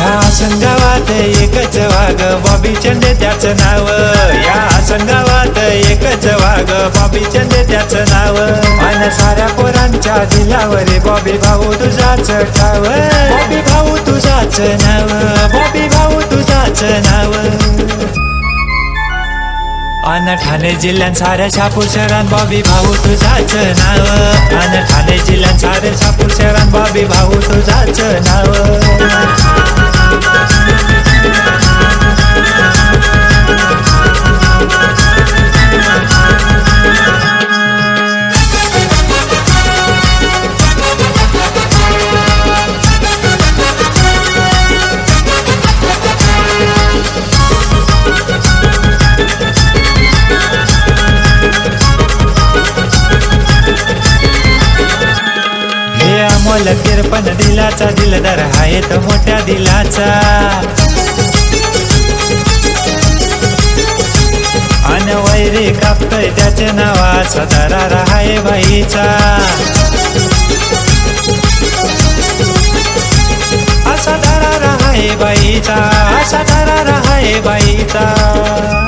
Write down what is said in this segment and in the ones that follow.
या संघावात एकच वाघ बॉबी चंदे त्याचं नाव. या संघावात एकच वाघ बॉबी चंदे त्याचं नाव. आणि साऱ्या पोरांच्या दिलावर बॉबी भाऊ तुझाच ठाव. बॉबी भाऊ तुझाच नाव बॉबी भाऊ तुझाच नाव. अन ठाणे जिल्ह्यात साऱ्या शापूर शहरात बॉबी भाऊ तुझाच नाव. अन ठाणे जिल्ह्यात साऱ्या शापूर शहरात बॉबी भाऊ तुझाच नाव. हे अमोल दिलाचा दिलाचा दिलदार हाय तो मोठ्या दिलाचा. अन वैरी कापतोय त्याचे नावा दरार हाय बाईचा. असा दरार हाय बाईचा असा दरार हाय बाईचा.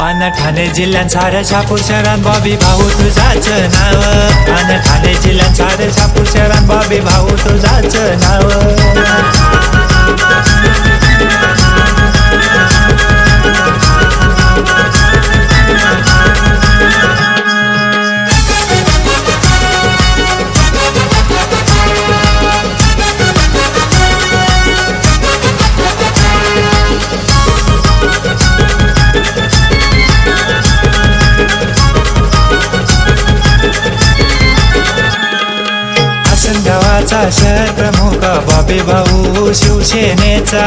अन ठाणे जिल्ह्यात साऱ्या शापूर शहरात बॉबी भाऊ तुझाच नाव. अन ठाणे जिल्ह्यात साऱ्या शापूर शहरात बॉबी भाऊ तुझाच नाव. शहर प्रमुख बाबे भाऊ शिवसेनेचा.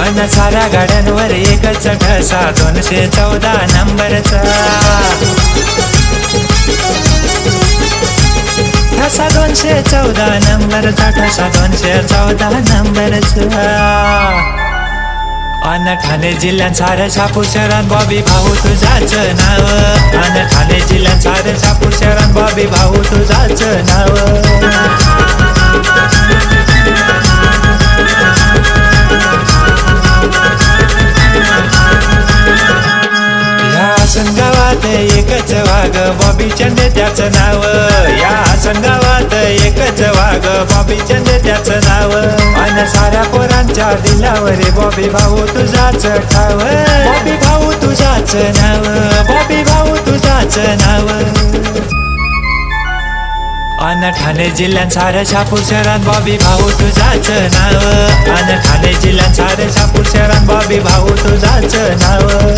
अन साऱ्या गाड्यांवर एकच ठसा दोनशे चौदा नंबरचा. ठसा दोनशे चौदा नंबरचा ठसा दोनशे चौदा नंबरचा. अन ठाणे जिल्ह्यात साऱ्या शापूर शरण बॉबी भाऊ तुझाच नाव. अन ठाणे जिल्ह्यात साऱ्या शापूर शरण बॉबी भाऊ तुझाच नाव. या संगावात एकच वाघ बॉबी चंद त्याचं नाव. ग बॉबी चंदे त्याचं नाव. अन साऱ्या पोरांच्या दिलावर बॉबी भाऊ तुझाच ठाव. बॉबी भाऊ तुझाच नाव. बॉबी भाऊ तुझाच नाव. अन ठाणे जिल्ह्यात साऱ्या शापूर शहरात बॉबी भाऊ तुझाच नाव. अन ठाणे जिल्ह्यात साऱ्या शापूर शहरात बॉबी भाऊ तुझाच नाव.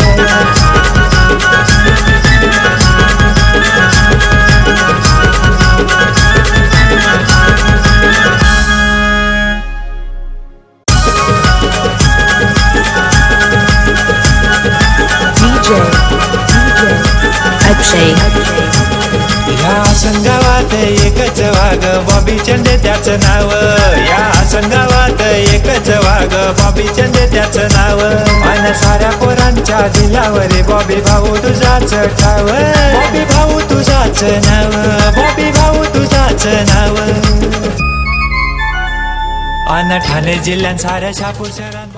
संघावात एकच वाघ बॉबी चंदे त्याचं नाव. या संघावात एकच वाघ बॉबी चंदे त्याचं नाव. आणि साऱ्या पोरांच्या दिलावर बॉबी भाऊ तुझाच ठाव. बॉबी भाऊ तुझाच नाव बॉबी भाऊ तुझाच नाव. अन ठाणे जिल्ह्यात साऱ्या शापूर शहरात